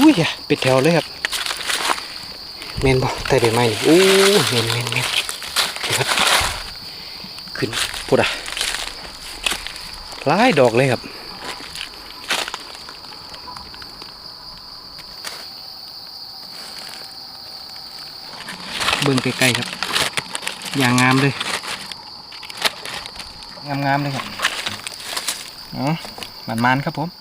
อุ้ยอะเป็นแถวเลยครับเมนบ่ใต้ใบไม้นี่อู้เมนเมนเมนนี่ครับขึ้นพูดอะหลายดอกเลยครับเบิ่งใกล้ๆครับ อย่างงามเลย งามๆเลยครับอ๋อมันๆครับผม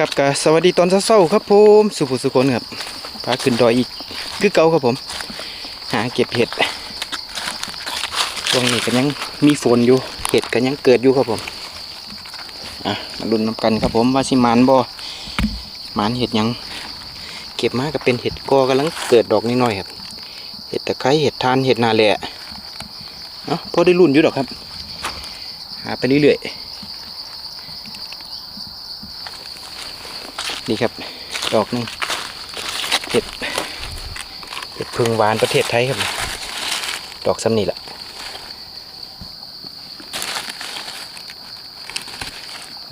กับกะสวัสดีตอนเช้าๆครับผมสุภุสุคนครับพาขึ้นดอยอีกคือเก่าครับผม หาเก็บเห็ดช่วงนี้ก็ยังมีฝนอยู่เห็ดก็ยังเกิดอยู่ครับผมอะมาลุ้นนำกันครับผมว่าสิมานบ่มานเห็ดยังเก็บมาก็เป็นเห็ดกอกำลังเกิดดอกนิดหน่อยครับ เห็ดตะไคร้เห็ดทานเห็ดนาแหละเนาะพอได้รุ่นอยู่ดอกครับ หาไปเรื่อยๆ นี่ครับ ดอกนึงเห็ดเห็ดพึ่งหวานประเทศไทยครับ ดอกซ้ำนี่แหละ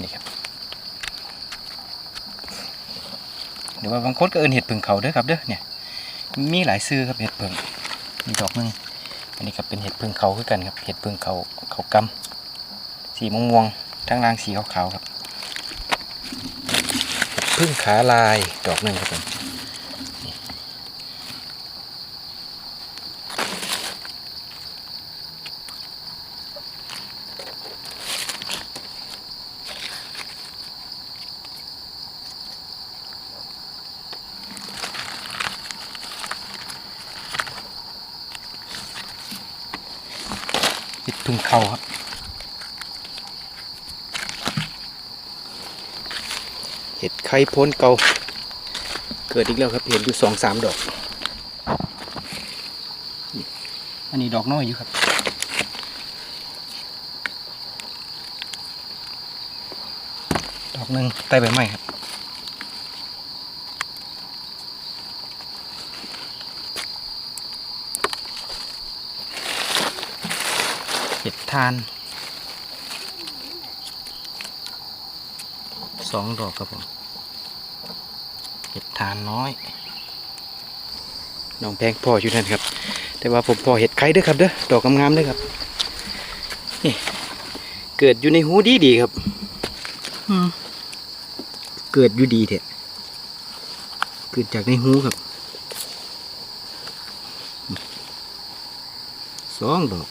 นี่ครับหรือว่าบางคนก็เอินเห็ดพึ่งเขาด้อครับเด้อเนี่ยมีหลายซื้อครับเห็ดพึ่งมีดอกนึงอันนี้ก็เป็นเห็ดพึ่งเขาคือกันครับเห็ดพึ่งเขาเขากำสีม่วงๆทั้งล่างสีขาวๆครับ พึ่งขาลายดอกหนึ่งครับผมนี่เห็ดพึ่งเขาครับ เห็ดไข่พ้นเก่าเกิดอีกแล้วครับเห็นอยู่สองสามดอก อันนี้ดอกน้อยอยู่ครับ ดอกหนึ่งใต้ใบไม้ครับเห็ดทานสองดอกครับผม เห็ดทานน้อยน้องแพงพ่ออยู่นั่นครับ แต่ว่าผมพ่อเห็ดไข่เด้วยครับเด้อดอกงามๆเด้วยครับนี่เกิดอยู่ในหูดีดีๆครับอืมเกิดอยู่ดีเถอะเกิดจากในหูครับสองดอก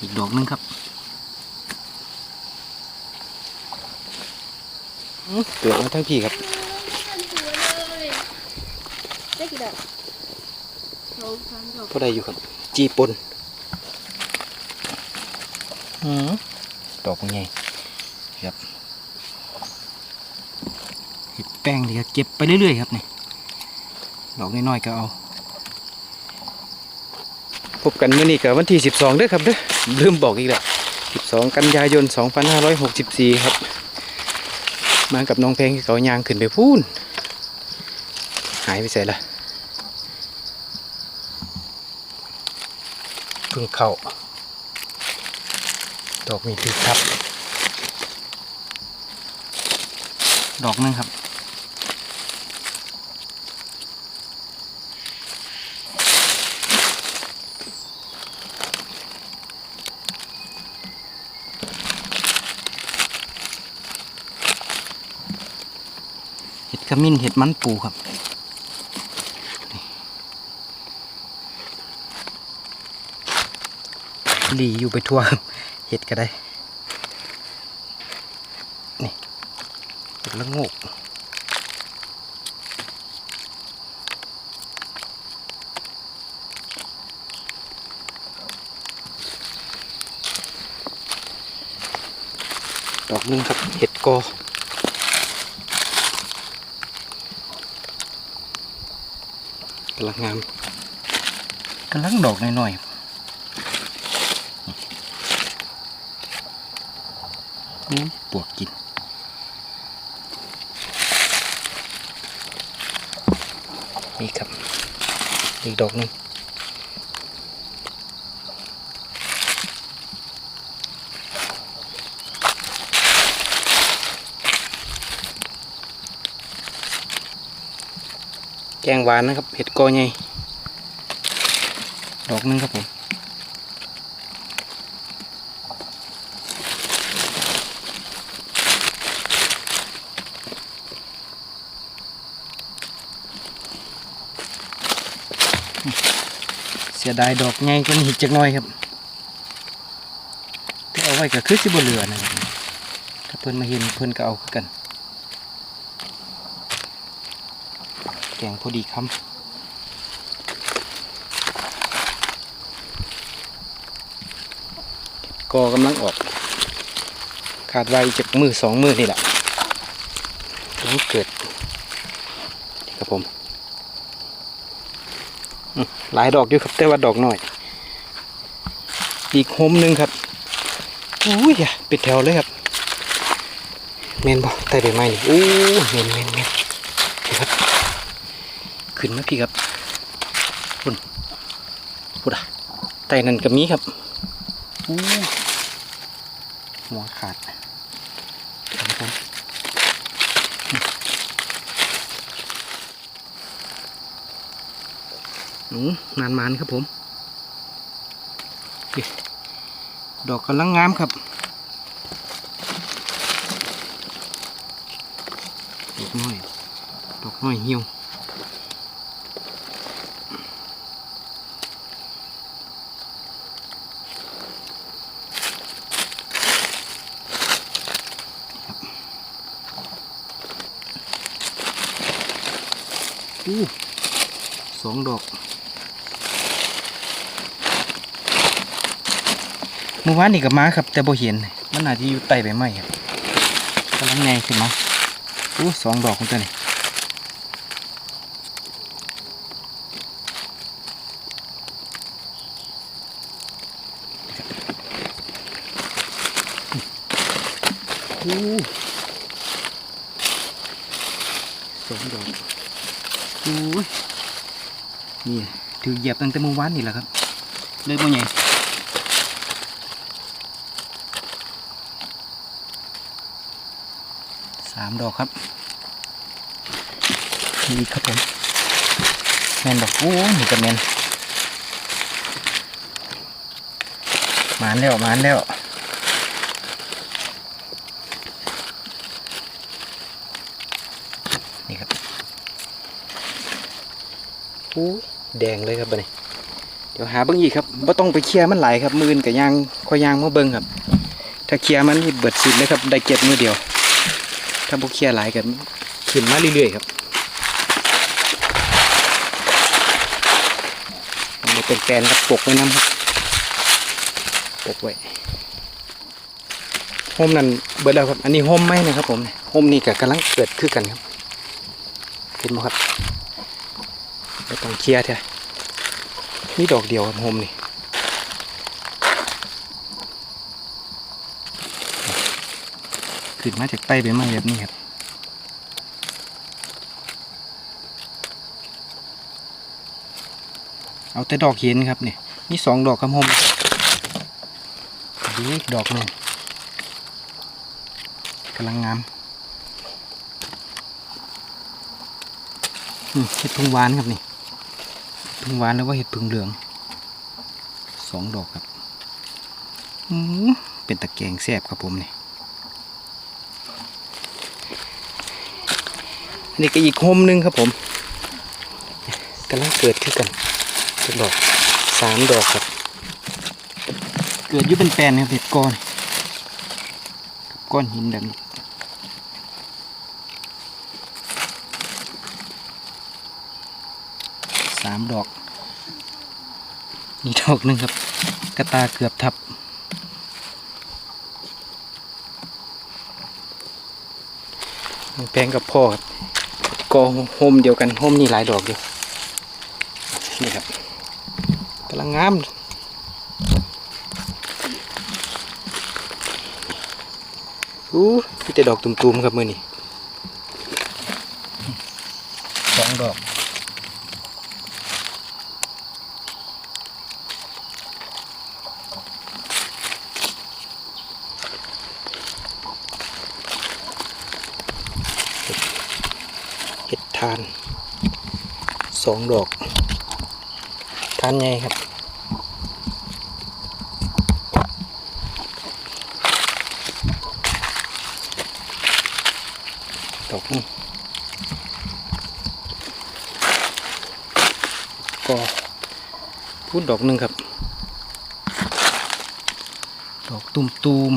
อีกดอกหนึงครับ อื้อ เกิดมาทั้งพี่ครับได้กี่ดอกสองสามดอกก็ได้อยู่ครับ จีปนอืมดอกเป็นไงครับเห็ดแป้งนี่ก็เก็บไปเรื่อยๆครับนี่ดอกน้อยๆก็เอาพบกันเมื่อนี้กับวันที่ 12เด้อครับเด้อลืมบอกอีกแล้ว12 กันยายน 2564 ครับ มากับน้องเพลงที่เขายางขึ้นไปพูนหายไปใส่ละเพิ่งเข้าดอกมีถือครับ ดอกหนึงครับ เห็ดขมิ้นเห็ดมันปูครับหลีอยู่ไปทั่วครับเห็ดก็ได้ นี่เห็ดละงกดอกหนึงครับเห็ดกอำลังงามกำลังดอกหน่อยๆนี่ปวกกินนี่ครับอีกดอกหนึง แกงหวานนะครับ เห็ดกอใหญ่ดอกหนึงครับผมเสียดายดอกไงก็มีจักน่อยครับแต่เอาไว้ก็คือสิบเหลือนะครับถ้าเพิ่นมาเห็นเพิ่นก็เอาคือกัน แกงพอดีคำก็กำลังออกขาดไว้จากมือสองมือนี่แหละต้องเกิดครับผมหลายดอกอยู่ครับแต่ว่าดอกน้อย อีกโฮมหนึ่งครับอุ้ยอย่าปิดแถวเลยครับเมนบอใต้ใบไม้นี่อู้เมนเมนเมน ขึ้นมาพี่ครับพุ่นพุ่นอะใต้นั่นก็มีครับอู้หัวขาดครับผมอืมนานมานครับผมนี่ดอกกำลังงามครับดอกน้อยดอกน้อยเหี่ยว อู้สอง ดอกเมื่อวานนี่กับม้าครับ แต่บ่เห็น มันอาจจะอยู่ใต้ใบไม้ครับกำลังไงขึ้นมาอู้สองดอกของตัวนี้อู้สองดอกโอ้ นี่ถือเหยียบตั้งแต่เมื่อวานนี่แหละครับ เลยบ่ใหญ่สามดอกครับนี่ครับผมแมนดอกโอ้ยนี่ก็แมนมานแล้วมานแล้วนี่ครับ อู้ย แดงเลยครับบัดนี้เดี๋ยวหาเบิ้งอีกครับบ่ต้องไปเคลียร์มันหลายครับมือนกับยางคอยางมาเบิ้งครับ ถ้าเคลียร์มันนี่เบิดสินเลยครับได้เก็บมือเดียว ถ้าบ่เคลียร์หลายกันขึ้นมาเรื่อยๆครับอันเป็นแกนกับปกไว้น้ำครับปกไว้โฮมนั่นเบิดแล้วครับ อันนี้โฮมไหมนะครับผมโฮมนี่ก็กำลังเกิดขึ้นกันครับเห็นไหมครับ ต้องเคลียร์เถอะนี่ดอกเดียวครับโฮมนี่ขึ้นมาจากใต้ใบไม้แบบนี้ครับเอาแต่ดอกเห็นครับนี่มีสองดอกครับโฮมดูอีกดอกหนึ่งกำลังงามอืมเห็ดพึ่งวานครับนี่ พึ่งหวานแล้วว่าเห็ดพึ่งเหลืองสองดอกครับอืมเป็นตะแกรงแซบครับผมนี่อันนี้ก็อีกโฮมหนึงครับผมกำลังเกิดขึ้นกันเป็นดอกสามดอกครับ เกิดยู่เป็นแปลนครับเห็ดก้อนก้อนหินแบบนี้สาม ดอก นี่ดอกหนึ่งครับ กระตาเกือบทับ แปลงกับพ่อครับก็โฮมเดียวกันโฮมนี่หลายดอกอยู่นี่ครับกำลังงามอู้มีแต่ดอกตุ่มๆครับมือนี่สองดอก เห็ดทาน สองดอกทานไงครับดอกนี่ก็พูดดอกหนึ่งครับ ดอกตุ่มตูม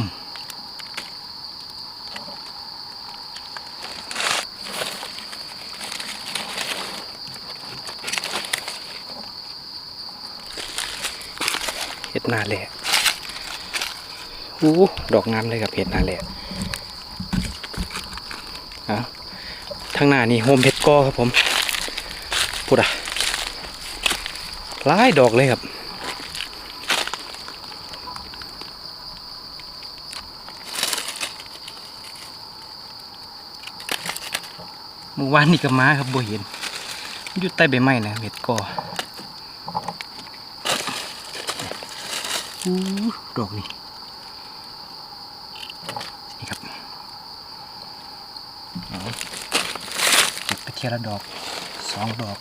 เห็ด นาแหละอู้ดอกงามเลยครับเห็ดนาแหละอะทางหน้านี่โฮมเพชรกอครับผมพูดอะหลายดอกเลยครับเมื่อวานนี่ก็มาครับบ่เห็นมันอยู่ใต้ใบไม้นะเห็ดกอ ดอกนี่นี่ครับเอาเก็บไปเทียละดอกสองดอก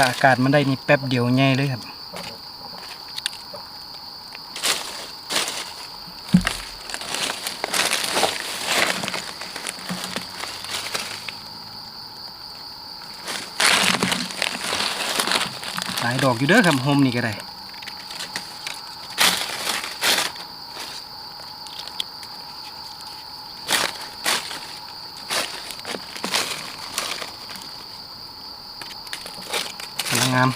ถ้าอากาศมันได้นี่แป๊บเดียวไงเลยครับหลายดอกอยู่เด้อครับโฮมนี่ก็ได้ กำลังงาม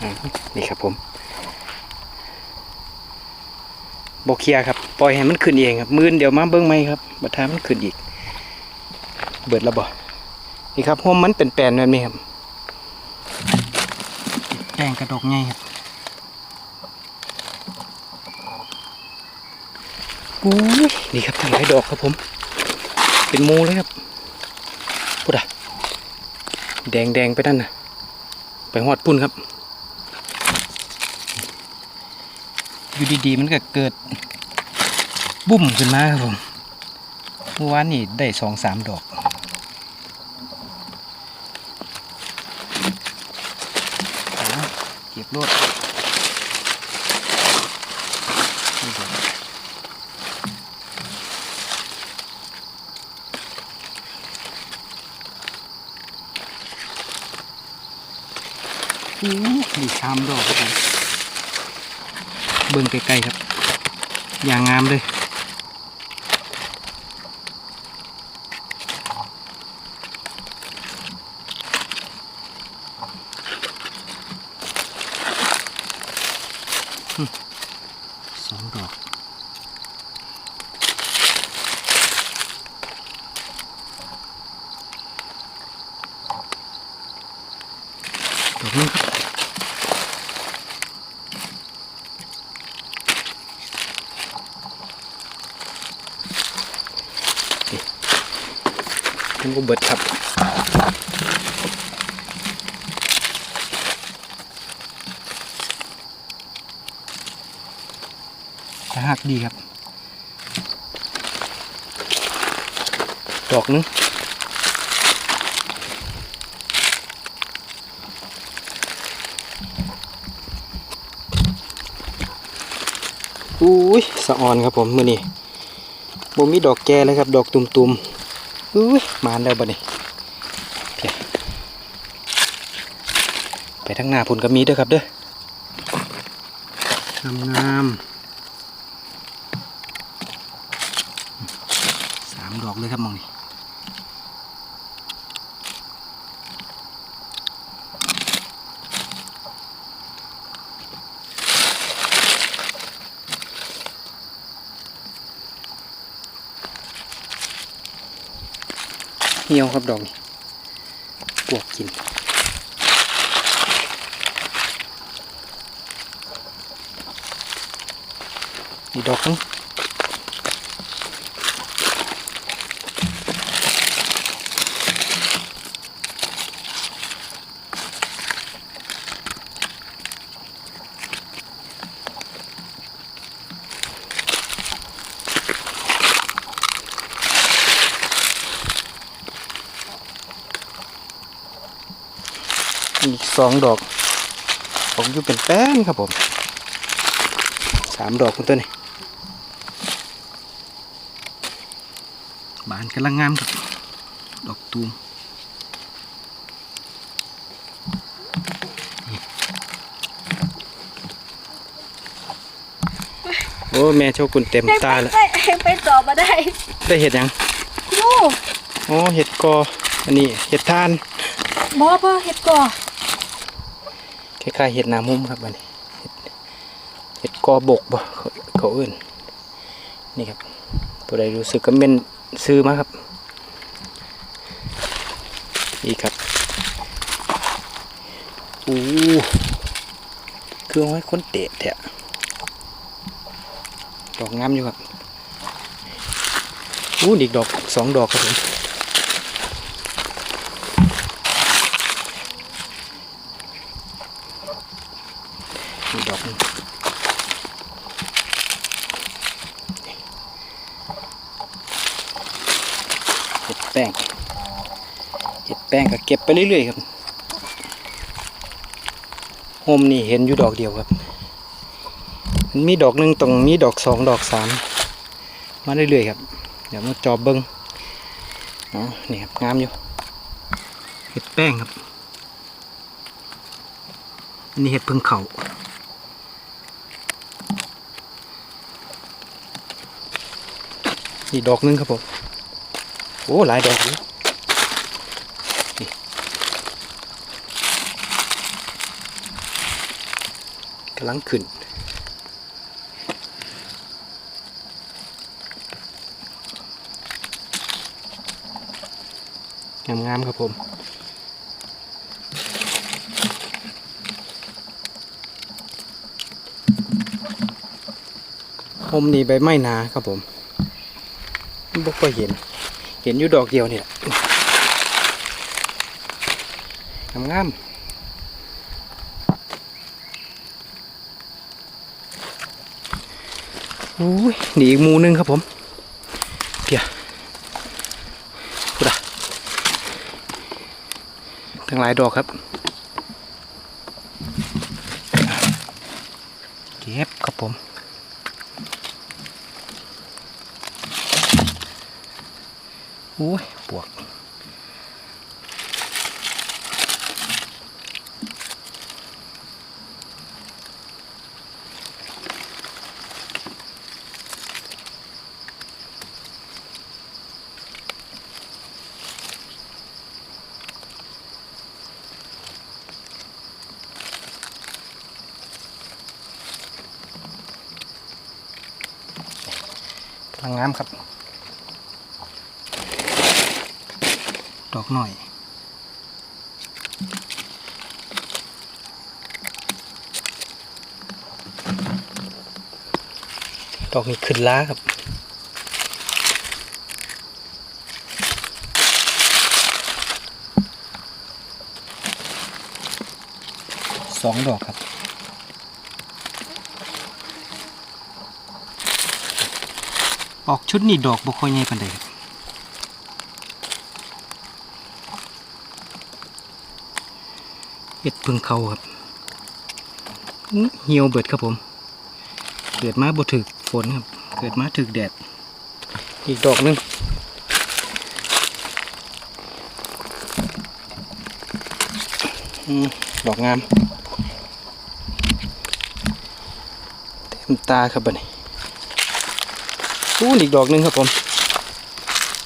อืมนี่ครับผม บกเคลียร์ครับปล่อยให้มันขึ้นเองครับมือนเดี๋ยวมาเบิ้งไหมครับบัดท้ายมันขึ้นอีก เบิดแล้วบ่นี่ครับห้มมันเป็นแปลนแบบนี้ครับแป้งกระดกไงครับอุ้ยนี่ครับทั้งหลายดอกครับผม เป็นหมูเลยครับพูดอะแดงแดงๆไปนั่นนะไปหอดปุ่นครับู่ดีๆ มันก็เกิดบุ้มขึ้นมาครับผมเมื่อวานนี่ได้สองสามดอก เก็บรวดอู้ดีชามดอกครับ เบิ่งไกลๆครับ อย่างงามเลย สองดอก ดอกนี้ครับนี่ ถึงก็เบิดครับแต่หักดีครับ ดอกหนึงอุ้ยสะออนครับผมมือนี้บ่มีดอกแก่เลยครับ ดอกตุ่มๆ อุ้ยมานแล้วบัดนี้เพียไปทั้งหน้าพุ่นก็มีด้วยครับเด้องามๆสามดอกเลยครับมองนี่ หี่ยวครับดอกนี่ปวกกินอีดอกนึง อีกสองดอก ผมอยู่เป็นแป้นครับผมสามดอกคุณตัวนี้บานกำลังงามครับ ดอกตูมนี่โอ้แม่โชกุนเต็มตาแล้วไปไปไปต่อมาได้ ได้เห็ดหยังโอ้โอ้เห็ดกออันนี้เห็ดทานบอบ่เฮ็ดก่อ คล้ายๆเห็ดนามุมครับอันนี้เห็ดเห็ดกอบกบ่เขาอื่นนี่ครับ ตัวใดรู้สึกก็เป็นซื้อมาครับนี่ครับอู้เครื่องไว้คนเตะแทะดอกงามอยู่ครับอู้อีกดอกสองดอกครับผมอีกดอกหนึงเห็ดแป้งเห็ดแป้งก็ เก็บไปเรื่อยๆครับโฮมนี่เห็นอยู่ดอกเดียวครับ มันมีดอกหนึ่งตรงมีดอกสองดอกสามมาเรื่อยๆครับ เดี๋ยวมาจอบเบิ้งอ๋อนี่ครับงามอยู่เห็ดแป้งครับนนี่เห็ดพึ่งเขาอีกดอกหนึงครับผม โอ้ หลายดอกอยู่นี่กำ ลังขึ้นงามๆครับผมผมนี่ใบไม้นาครับผมบ่ค่อยเห็น เห็นอยู่ดอกเดียวเนี่แหละงามๆ อุ้ยนี่อีกมูนึงครับผมเพียพุดะทั้งหลายดอกครับเก็บครับผมอุ้ยามครับ ดอกหน่อย ดอกนี้ขึ้นล้าครับสองดอกครับ ออกชุดนี้ดอกบ่ค่อยใหญ่ปานใดครับเห็ดพึ่งเขาครับเหี่ยวเบิดครับผม เกิดมาบ่ถึกฝนครับ เกิดมาถึกแดด อีกดอกนึงดอกงาม เต็มตาครับบั อู้อีกดอกหนึงครับผม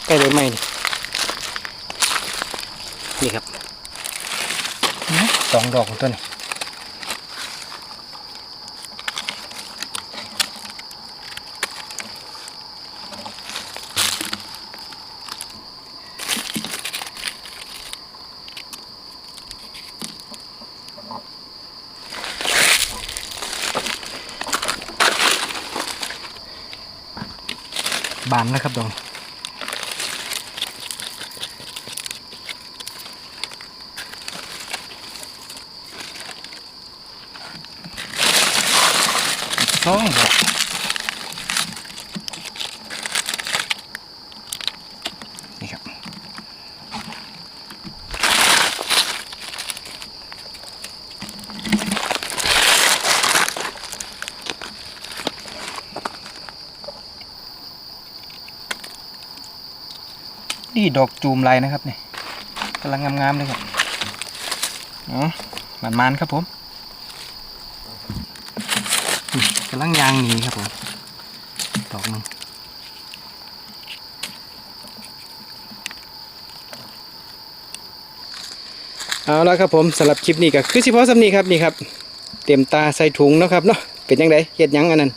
ใกล้เลยไหมนี่นี่ครับสองดอกของตัวนี้ บานนะครับดองสองดอก นี่ดอกจูมไรนะครับนี่กำลังงามๆเลยครับอ๋อมันมันๆครับผมนี่กำลังยางหนีครับผมดอกหนึงเอาละครับผมสำหรับคลิปนี้ก็คือสิพอสำนีครับนี่ครับ เต็มตาใส่ถุงเนาะครับเนาะเป็นยังไงเฮ็ดหยังอันนั้น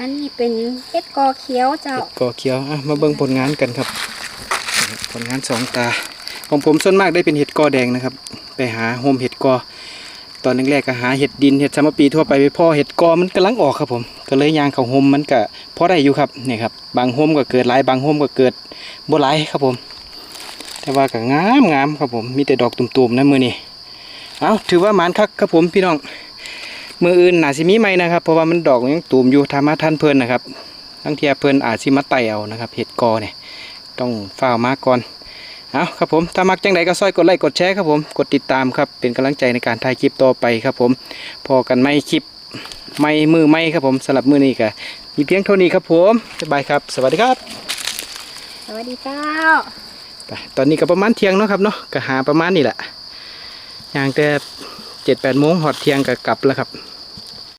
อันนี้เป็นเห็ดกอเขียวเจ้าเห็ดกอเขียวอะมาเบิ่งผลงานกันครับผ ลงานสองตา ของผมส่วนมากได้เป็นเห็ดกอแดงนะครับ ไปหาโฮมเห็ดกอ ตอนแรกๆก็หาเห็ดดินเห็ดสามปีทั่วไปไปพ่อเห็ดกอมันกำลังออกครับผมก็เลยยางเขาโฮมมันก็พอได้อยู่ครับนี่ครับบางโฮมก็เกิดหลายบางโฮมก็เกิดบ่หลายครับผม แต่ว่าก็งามงามครับผมมีแต่ดอกตุ่มๆนะมือนี้เอาถือว่ามานคักครับผมพี่น้องมืออื่นหนาสิมีไหมนะครับเพราะว่ามันดอกยังตูมอยู่ทามาท่านเพลินนะครับทั้งเทียเพลินอาจสิมาไตเอานะครับเห็ดกอเนี่ย ต้องฝ้าวมาก่อนเอาครับผมถ้ามักจังใดก็ซอยกดไลค์กดแชร์ครับผมกดติดตามครับเป็นกำลังใจในการถ่ายคลิปต่อไปครับผมพอกันไม่คลิปไม่มือไม่ครับผมสำหรับมือนี้ก็มีเพียงเท่านี้ครับผมบ๊ายบายครับ สวัสดีครับ สวัสดีเจ้าไปตอนนี้ก็ประมาณเที่ยงเนาะครับเนาะก็หาประมาณนี้แหละอย่างแต่เจ็ดแปดโมงหอดเที่ยงก็กลับแล้วครับ